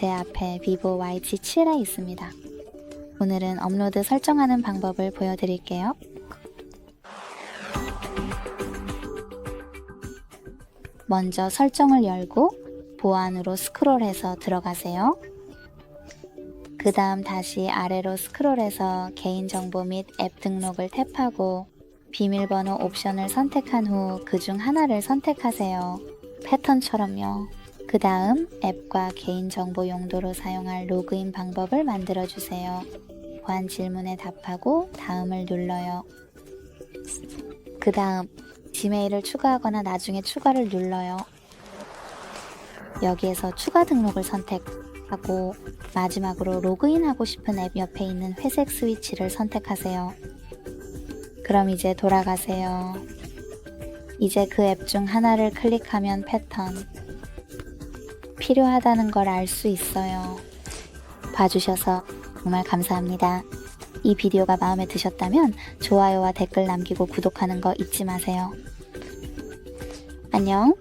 제 앞에 비보 YG7에 있습니다. 오늘은 업로드 설정하는 방법을 보여드릴게요. 먼저 설정을 열고 보안으로 스크롤해서 들어가세요. 그 다음 다시 아래로 스크롤해서 개인정보 및 앱 등록을 탭하고 비밀번호 옵션을 선택한 후 그 중 하나를 선택하세요. 패턴처럼요. 그 다음 앱과 개인정보 용도로 사용할 로그인 방법을 만들어 주세요. 보안 질문에 답하고 다음을 눌러요. 그 다음 지메일을 추가하거나 나중에 추가를 눌러요. 여기에서 추가 등록을 선택하고 마지막으로 로그인하고 싶은 앱 옆에 있는 회색 스위치를 선택하세요. 그럼 이제 돌아가세요. 이제 그 앱 중 하나를 클릭하면 패턴. 필요하다는 걸 알 수 있어요. 봐주셔서 정말 감사합니다. 이 비디오가 마음에 드셨다면 좋아요와 댓글 남기고 구독하는 거 잊지 마세요. 안녕.